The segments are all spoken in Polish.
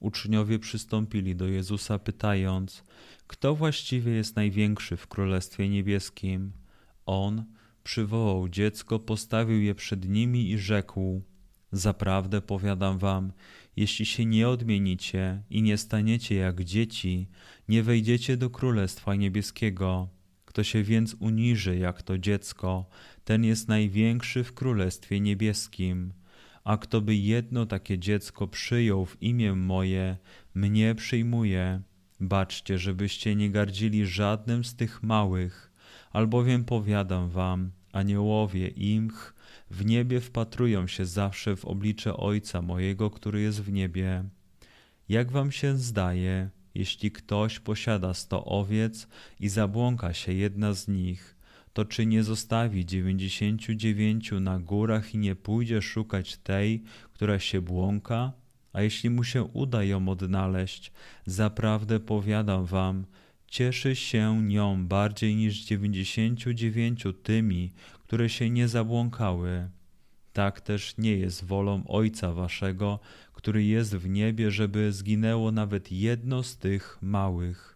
Uczniowie przystąpili do Jezusa, pytając: Kto właściwie jest największy w Królestwie Niebieskim? On przywołał dziecko, postawił je przed nimi i rzekł: Zaprawdę powiadam wam, jeśli się nie odmienicie i nie staniecie jak dzieci, nie wejdziecie do Królestwa Niebieskiego. Kto się więc uniży jak to dziecko, ten jest największy w Królestwie Niebieskim a kto by jedno takie dziecko przyjął w imię moje, mnie przyjmuje. Baczcie, żebyście nie gardzili żadnym z tych małych, albowiem powiadam wam, aniołowie imch w niebie wpatrują się zawsze w oblicze Ojca mojego, który jest w niebie. Jak wam się zdaje, jeśli ktoś posiada sto owiec i zabłąka się jedna z nich, to czy nie zostawi dziewięćdziesięciu dziewięciu na górach i nie pójdzie szukać tej, która się błąka? A jeśli mu się uda ją odnaleźć, zaprawdę powiadam wam, cieszy się nią bardziej niż dziewięćdziesięciu dziewięciu tymi, które się nie zabłąkały. Tak też nie jest wolą Ojca Waszego, który jest w niebie, żeby zginęło nawet jedno z tych małych.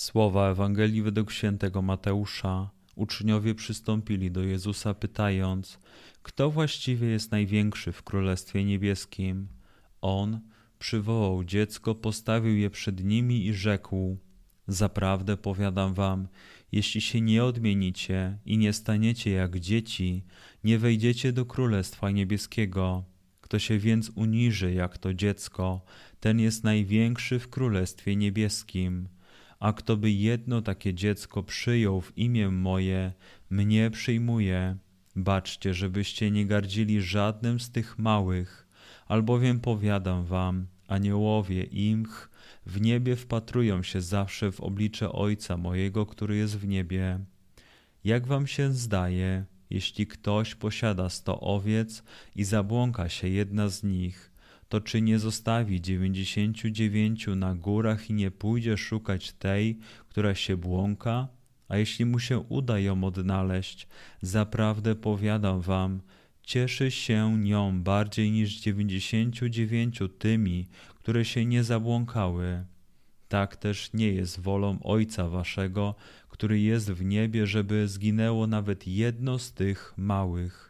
Słowa Ewangelii według świętego Mateusza. Uczniowie przystąpili do Jezusa, pytając: Kto właściwie jest największy w Królestwie Niebieskim? On przywołał dziecko, postawił je przed nimi i rzekł: Zaprawdę powiadam wam, jeśli się nie odmienicie i nie staniecie jak dzieci, nie wejdziecie do Królestwa Niebieskiego. Kto się więc uniży jak to dziecko, ten jest największy w Królestwie Niebieskim a kto by jedno takie dziecko przyjął w imię moje, mnie przyjmuje. Baczcie, żebyście nie gardzili żadnym z tych małych, albowiem powiadam wam, aniołowie imch w niebie wpatrują się zawsze w oblicze Ojca mojego, który jest w niebie. Jak wam się zdaje, jeśli ktoś posiada sto owiec i zabłąka się jedna z nich, to czy nie zostawi dziewięćdziesięciu dziewięciu na górach i nie pójdzie szukać tej, która się błąka? A jeśli mu się uda ją odnaleźć, zaprawdę powiadam wam, cieszy się nią bardziej niż dziewięćdziesięciu dziewięciu tymi, które się nie zabłąkały. Tak też nie jest wolą Ojca Waszego, który jest w niebie, żeby zginęło nawet jedno z tych małych.